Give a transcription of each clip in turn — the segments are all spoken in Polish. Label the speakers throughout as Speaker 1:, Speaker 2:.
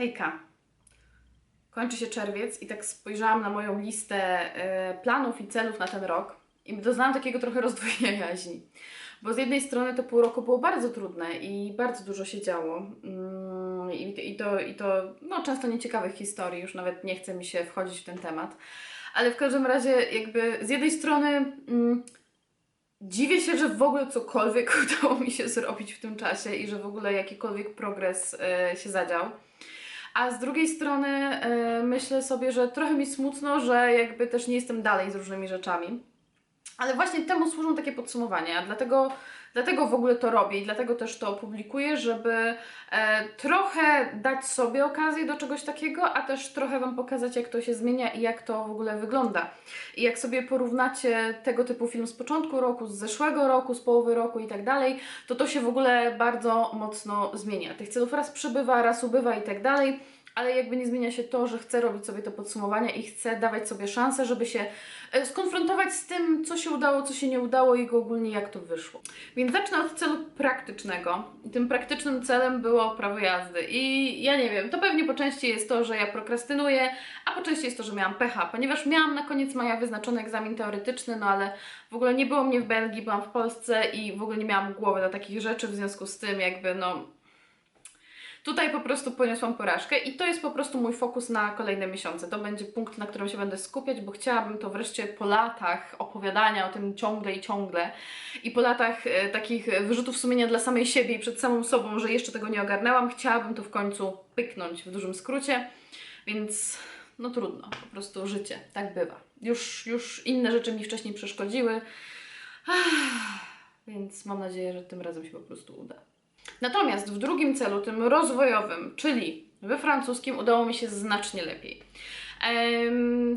Speaker 1: Hejka. Kończy się czerwiec i tak spojrzałam na moją listę e, planów i celów na ten rok i doznałam takiego trochę rozdwojenia jaźni. Bo z jednej strony to pół roku było bardzo trudne i bardzo dużo się działo. Mm, I, to, i to no, często nieciekawych historii, już nawet nie chce mi się wchodzić w ten temat. Ale w każdym razie, jakby z jednej strony mm, dziwię się, że w ogóle cokolwiek udało mi się zrobić w tym czasie i że w ogóle jakikolwiek progres e, się zadział. A z drugiej strony e, myślę sobie, że trochę mi smutno, że jakby też nie jestem dalej z różnymi rzeczami. Ale właśnie temu służą takie podsumowania, dlatego, dlatego w ogóle to robię i dlatego też to publikuję, żeby e, trochę dać sobie okazję do czegoś takiego, a też trochę Wam pokazać, jak to się zmienia i jak to w ogóle wygląda. I jak sobie porównacie tego typu film z początku roku, z zeszłego roku, z połowy roku i tak dalej, to to się w ogóle bardzo mocno zmienia. Tych celów raz przybywa, raz ubywa i tak dalej ale jakby nie zmienia się to, że chcę robić sobie to podsumowanie i chcę dawać sobie szansę, żeby się e, skonfrontować z tym, co się udało, co się nie udało i ogólnie jak to wyszło. Więc zacznę od celu praktycznego. Tym praktycznym celem było prawo jazdy. I ja nie wiem, to pewnie po części jest to, że ja prokrastynuję, a po części jest to, że miałam pecha, ponieważ miałam na koniec maja wyznaczony egzamin teoretyczny, no ale w ogóle nie było mnie w Belgii, byłam w Polsce i w ogóle nie miałam głowy na takich rzeczy, w związku z tym jakby no Tutaj po prostu poniosłam porażkę i to jest po prostu mój fokus na kolejne miesiące. To będzie punkt, na którym się będę skupiać, bo chciałabym to wreszcie po latach opowiadania o tym ciągle i ciągle i po latach e, takich wyrzutów sumienia dla samej siebie i przed samą sobą, że jeszcze tego nie ogarnęłam, chciałabym to w końcu pyknąć w dużym skrócie, więc no trudno, po prostu życie, tak bywa. Już, już inne rzeczy mi wcześniej przeszkodziły, więc mam nadzieję, że tym razem się po prostu uda. Natomiast w drugim celu, tym rozwojowym, czyli we francuskim, udało mi się znacznie lepiej.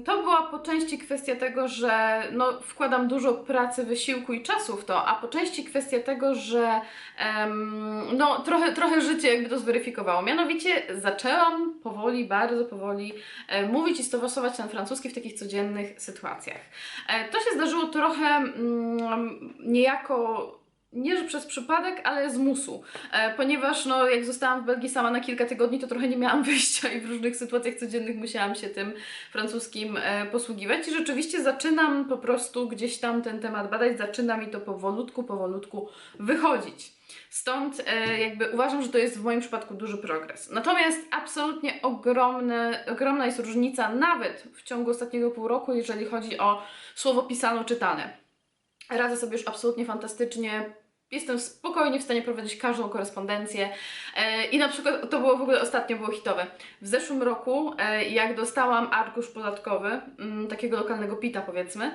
Speaker 1: To była po części kwestia tego, że no, wkładam dużo pracy, wysiłku i czasu w to, a po części kwestia tego, że no, trochę, trochę życie jakby to zweryfikowało. Mianowicie zaczęłam powoli, bardzo powoli e, mówić i stosować ten francuski w takich codziennych sytuacjach. E, to się zdarzyło trochę mm, niejako nie że przez przypadek, ale z musu. E, ponieważ no, jak zostałam w Belgii sama na kilka tygodni, to trochę nie miałam wyjścia i w różnych sytuacjach codziennych musiałam się tym francuskim e, posługiwać. I rzeczywiście zaczynam po prostu gdzieś tam ten temat badać, zaczyna mi to powolutku, powolutku wychodzić. Stąd e, jakby uważam, że to jest w moim przypadku duży progres. Natomiast absolutnie ogromny, ogromna jest różnica nawet w ciągu ostatniego pół roku, jeżeli chodzi o słowo pisano-czytane. Radzę sobie już absolutnie fantastycznie, jestem spokojnie w stanie prowadzić każdą korespondencję. E, I na przykład to było w ogóle ostatnio było hitowe. W zeszłym roku, e, jak dostałam arkusz podatkowy, mm, takiego lokalnego pita powiedzmy,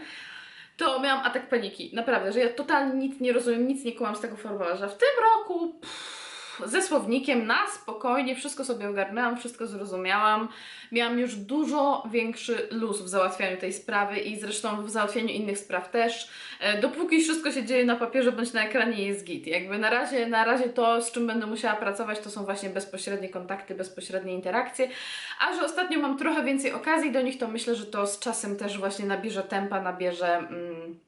Speaker 1: to miałam atak paniki. Naprawdę, że ja totalnie nic nie rozumiem, nic nie kłam z tego formularza. W tym roku. Pff, ze słownikiem na spokojnie, wszystko sobie ogarnęłam, wszystko zrozumiałam. Miałam już dużo większy luz w załatwianiu tej sprawy i zresztą w załatwianiu innych spraw też. E, dopóki wszystko się dzieje na papierze bądź na ekranie jest git. Jakby na razie, na razie to, z czym będę musiała pracować, to są właśnie bezpośrednie kontakty, bezpośrednie interakcje. A że ostatnio mam trochę więcej okazji do nich, to myślę, że to z czasem też właśnie nabierze tempa, nabierze... Mm,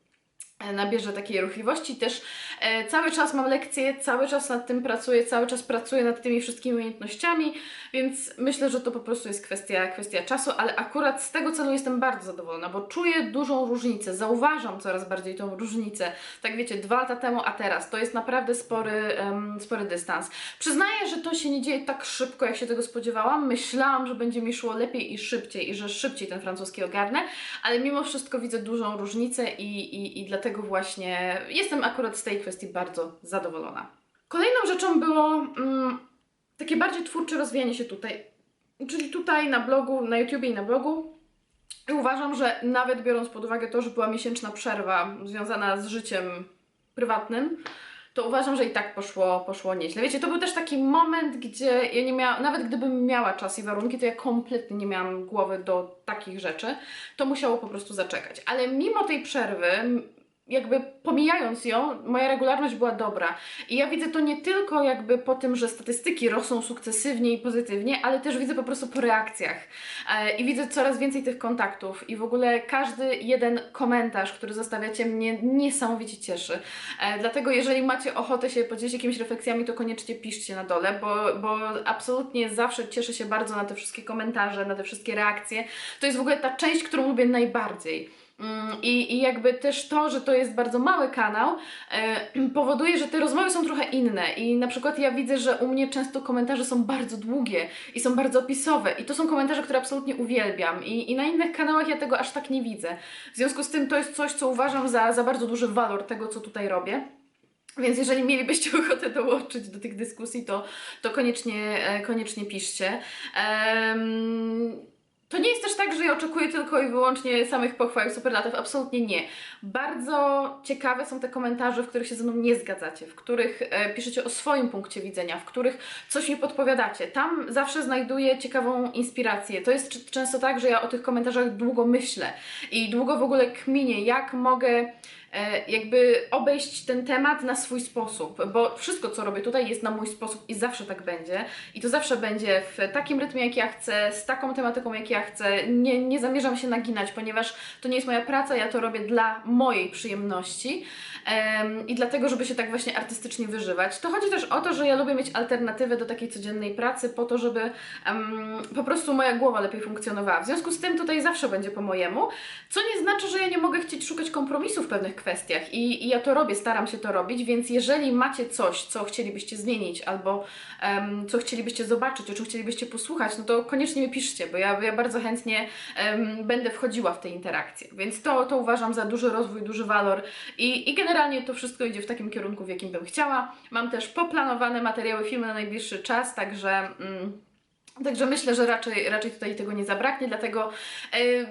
Speaker 1: nabierze takiej ruchliwości. Też e, cały czas mam lekcje, cały czas nad tym pracuję, cały czas pracuję nad tymi wszystkimi umiejętnościami, więc myślę, że to po prostu jest kwestia, kwestia czasu, ale akurat z tego celu jestem bardzo zadowolona, bo czuję dużą różnicę, zauważam coraz bardziej tą różnicę. Tak wiecie, dwa lata temu, a teraz to jest naprawdę spory, um, spory dystans. Przyznaję, że to się nie dzieje tak szybko, jak się tego spodziewałam. Myślałam, że będzie mi szło lepiej i szybciej i że szybciej ten francuski ogarnę, ale mimo wszystko widzę dużą różnicę i, i, i dlatego dlatego właśnie jestem akurat z tej kwestii bardzo zadowolona. Kolejną rzeczą było mm, takie bardziej twórcze rozwijanie się tutaj, czyli tutaj na blogu, na YouTubie i na blogu. I uważam, że nawet biorąc pod uwagę to, że była miesięczna przerwa związana z życiem prywatnym, to uważam, że i tak poszło, poszło nieźle. Wiecie, to był też taki moment, gdzie ja nie miałam, nawet gdybym miała czas i warunki, to ja kompletnie nie miałam głowy do takich rzeczy. To musiało po prostu zaczekać. Ale mimo tej przerwy jakby pomijając ją, moja regularność była dobra. I ja widzę to nie tylko jakby po tym, że statystyki rosną sukcesywnie i pozytywnie, ale też widzę po prostu po reakcjach. E, I widzę coraz więcej tych kontaktów i w ogóle każdy jeden komentarz, który zostawiacie mnie niesamowicie cieszy. E, Dlatego jeżeli macie ochotę się podzielić jakimiś refleksjami, to koniecznie piszcie na dole, bo, bo absolutnie zawsze cieszę się bardzo na te wszystkie komentarze, na te wszystkie reakcje. To jest w ogóle ta część, którą lubię najbardziej. Mm, I, I jakby też to, że to jest bardzo mały kanał, e, powoduje, że te rozmowy są trochę inne. I na przykład ja widzę, że u mnie często komentarze są bardzo długie i są bardzo opisowe. I to są komentarze, które absolutnie uwielbiam. I, i na innych kanałach ja tego aż tak nie widzę. W związku z tym to jest coś, co uważam za, za bardzo duży walor tego, co tutaj robię. Więc jeżeli mielibyście ochotę dołączyć do tych dyskusji, to, to koniecznie, e, koniecznie piszcie. Em, to nie jest też tak, że ja oczekuję tylko i wyłącznie samych pochwał i superlatów. Absolutnie nie. Bardzo ciekawe są te komentarze, w których się ze mną nie zgadzacie, w których e, piszecie o swoim punkcie widzenia, w których coś mi podpowiadacie. Tam zawsze znajduję ciekawą inspirację. To jest często tak, że ja o tych komentarzach długo myślę i długo w ogóle kminię, jak mogę jakby obejść ten temat na swój sposób, bo wszystko, co robię tutaj jest na mój sposób i zawsze tak będzie. I to zawsze będzie w takim rytmie, jak ja chcę, z taką tematyką, jak ja chcę. Nie, nie zamierzam się naginać, ponieważ to nie jest moja praca, ja to robię dla mojej przyjemności em, i dlatego, żeby się tak właśnie artystycznie wyżywać. To chodzi też o to, że ja lubię mieć alternatywę do takiej codziennej pracy, po to, żeby em, po prostu moja głowa lepiej funkcjonowała. W związku z tym tutaj zawsze będzie po mojemu, co nie znaczy, że ja nie mogę chcieć szukać kompromisu w pewnych kwestiach i, i ja to robię, staram się to robić, więc jeżeli macie coś, co chcielibyście zmienić albo em, co chcielibyście zobaczyć, o czym chcielibyście posłuchać, no to koniecznie mi piszcie, bo ja, ja bardzo chętnie em, będę wchodziła w te interakcje, więc to, to uważam za duży rozwój, duży walor i, i generalnie to wszystko idzie w takim kierunku, w jakim bym chciała. Mam też poplanowane materiały, filmy na najbliższy czas, także... Mm, Także myślę, że raczej, raczej tutaj tego nie zabraknie, dlatego em,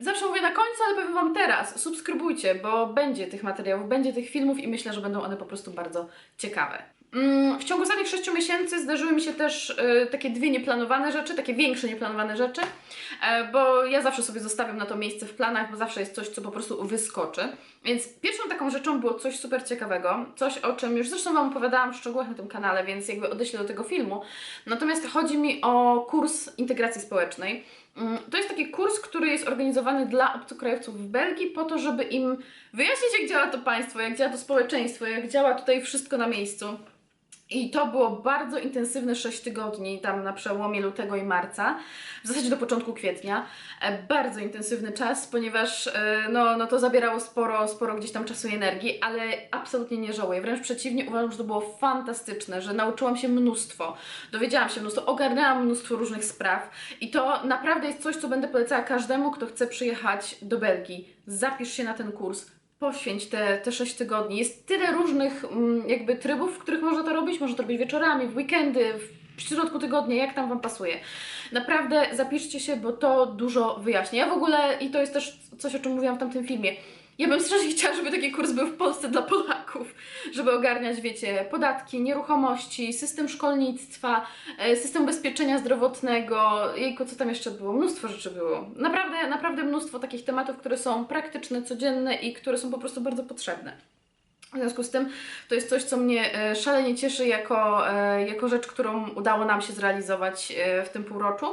Speaker 1: Zawsze mówię na końcu, ale powiem Wam teraz, subskrybujcie, bo będzie tych materiałów, będzie tych filmów i myślę, że będą one po prostu bardzo ciekawe. Mm, W ciągu ostatnich 6 miesięcy zdarzyły mi się też y, takie dwie nieplanowane rzeczy, takie większe nieplanowane rzeczy, bo ja zawsze sobie zostawiam na to miejsce w planach, bo zawsze jest coś, co po prostu wyskoczy. Więc pierwszą taką rzeczą było coś super ciekawego, coś o czym już zresztą Wam opowiadałam w szczegółach na tym kanale, więc jakby odeślę do tego filmu. Natomiast chodzi mi o kurs integracji społecznej. Mm, To jest taki kurs, który jest organizowany dla obcokrajowców w Belgii po to, żeby im wyjaśnić, jak działa to państwo, jak działa to społeczeństwo, jak działa tutaj wszystko na miejscu. I to było bardzo intensywne 6 tygodni, tam na przełomie lutego i marca, w zasadzie do początku kwietnia. E, Bardzo intensywny czas, ponieważ e, no, no to zabierało sporo, sporo gdzieś tam czasu i energii, ale absolutnie nie żałuję. Wręcz przeciwnie, uważam, że to było fantastyczne, że nauczyłam się mnóstwo, dowiedziałam się mnóstwo, ogarnęłam mnóstwo różnych spraw i to naprawdę jest coś, co będę polecała każdemu, kto chce przyjechać do Belgii. Zapisz się na ten kurs, poświęć te, te 6 tygodni. Jest tyle różnych mm, jakby trybów, w których można to robić. Można to robić wieczorami, w weekendy, w środku tygodnia, jak tam Wam pasuje. Naprawdę zapiszcie się, bo to dużo wyjaśnia. Ja w ogóle, i to jest też coś, o czym mówiłam w tamtym filmie, ja bym strasznie chciała, żeby taki kurs był w Polsce dla Polaków, żeby ogarniać, wiecie, podatki, nieruchomości, system szkolnictwa, e, system ubezpieczenia zdrowotnego, jejku, co tam jeszcze było? Mnóstwo rzeczy było. Naprawdę, naprawdę mnóstwo takich tematów, które są praktyczne, codzienne i które są po prostu bardzo potrzebne. W związku z tym to jest coś, co mnie e, szalenie cieszy jako, e, jako rzecz, którą udało nam się zrealizować w tym półroczu.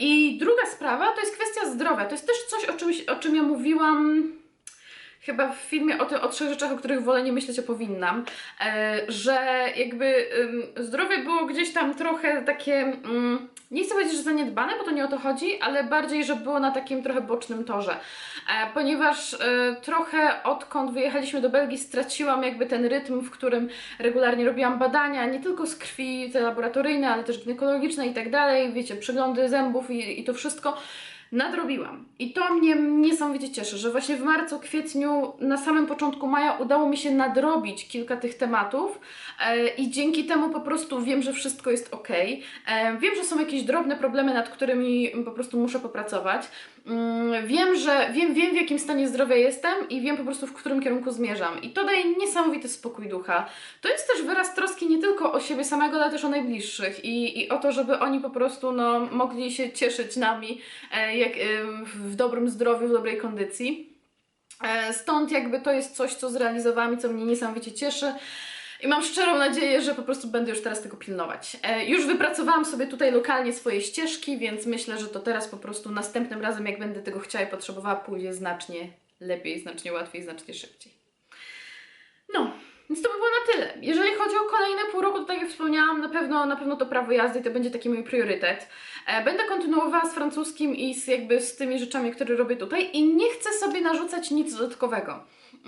Speaker 1: I druga sprawa to jest kwestia zdrowia. To jest też coś, o, czymś, o czym ja mówiłam chyba w filmie o, tym, o trzech rzeczach, o których wolę nie myśleć, a powinnam, e, że jakby zdrowie było gdzieś tam trochę takie, mm, nie chcę powiedzieć, że zaniedbane, bo to nie o to chodzi, ale bardziej, że było na takim trochę bocznym torze, e, ponieważ e, trochę odkąd wyjechaliśmy do Belgii straciłam jakby ten rytm, w którym regularnie robiłam badania, nie tylko z krwi, te laboratoryjne, ale też ginekologiczne i tak dalej, wiecie, przeglądy zębów i, i to wszystko nadrobiłam. I to mnie niesamowicie cieszy, że właśnie w marcu, kwietniu, na samym początku maja udało mi się nadrobić kilka tych tematów e, i dzięki temu po prostu wiem, że wszystko jest ok. E, wiem, że są jakieś drobne problemy, nad którymi po prostu muszę popracować. Mm, Wiem, że wiem, wiem w jakim stanie zdrowia jestem i wiem po prostu w którym kierunku zmierzam. I to daje niesamowity spokój ducha. To jest też wyraz troski nie tylko o siebie samego, ale też o najbliższych i, i o to, żeby oni po prostu no, mogli się cieszyć nami e, jak, e, w dobrym zdrowiu, w dobrej kondycji. E, Stąd jakby to jest coś, co zrealizowałam i co mnie niesamowicie cieszy. I mam szczerą nadzieję, że po prostu będę już teraz tego pilnować. E, już wypracowałam sobie tutaj lokalnie swoje ścieżki, więc myślę, że to teraz po prostu następnym razem, jak będę tego chciała i potrzebowała, pójdzie znacznie lepiej, znacznie łatwiej, znacznie szybciej. No, więc to by było na tyle. Jeżeli chodzi o kolejne pół roku, to tak jak wspomniałam, na pewno, na pewno to prawo jazdy to będzie taki mój priorytet. E, Będę kontynuowała z francuskim i z jakby z tymi rzeczami, które robię tutaj i nie chcę sobie narzucać nic dodatkowego.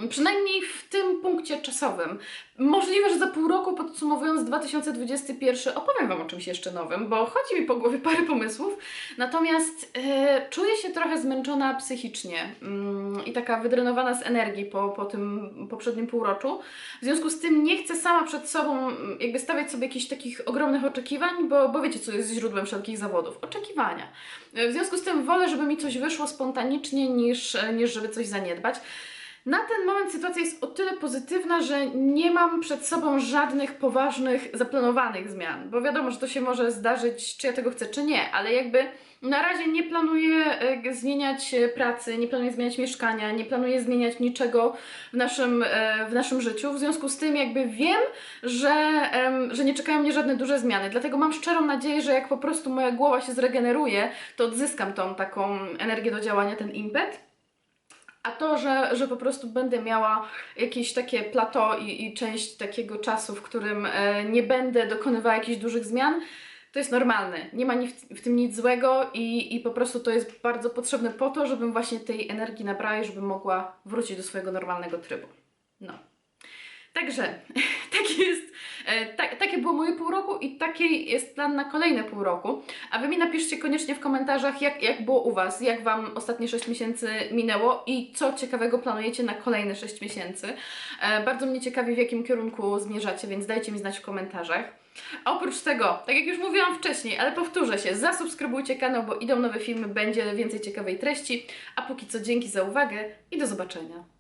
Speaker 1: Przynajmniej w tym punkcie czasowym. Możliwe, że za pół roku, podsumowując 2021, opowiem Wam o czymś jeszcze nowym, bo chodzi mi po głowie parę pomysłów. Natomiast e, czuję się trochę zmęczona psychicznie mm, i taka wydrenowana z energii po, po tym poprzednim półroczu. W związku z tym nie chcę sama przed sobą mm, jakby stawiać sobie jakichś takich ogromnych oczekiwań, bo, bo wiecie, co jest źródłem wszelkich zawodów. Oczekiwania. E, W związku z tym wolę, żeby mi coś wyszło spontanicznie, niż, e, niż żeby coś zaniedbać. Na ten moment sytuacja jest o tyle pozytywna, że nie mam przed sobą żadnych poważnych, zaplanowanych zmian, bo wiadomo, że to się może zdarzyć, czy ja tego chcę, czy nie, ale jakby na razie nie planuję e, zmieniać e, pracy, nie planuję zmieniać mieszkania, nie planuję zmieniać niczego w naszym, e, w naszym życiu. W związku z tym jakby wiem, że, że nie czekają mnie żadne duże zmiany. Dlatego mam szczerą nadzieję, że jak po prostu moja głowa się zregeneruje, to odzyskam tą taką energię do działania, ten impet. A to, że, że po prostu będę miała jakieś takie plateau i, i część takiego czasu, w którym e, nie będę dokonywała jakichś dużych zmian, to jest normalne. Nie ma w tym nic złego i, i po prostu to jest bardzo potrzebne po to, żebym właśnie tej energii nabrała i żebym mogła wrócić do swojego normalnego trybu. No. Także taki jest, e, tak, takie było moje pół roku i taki jest plan na kolejne pół roku. A Wy mi napiszcie koniecznie w komentarzach, jak, jak było u Was, jak Wam ostatnie 6 miesięcy minęło i co ciekawego planujecie na kolejne 6 miesięcy. E, bardzo mnie ciekawi, w jakim kierunku zmierzacie, więc dajcie mi znać w komentarzach. A oprócz tego, tak jak już mówiłam wcześniej, ale powtórzę się, zasubskrybujcie kanał, bo idą nowe filmy, będzie więcej ciekawej treści. A póki co dzięki za uwagę i do zobaczenia.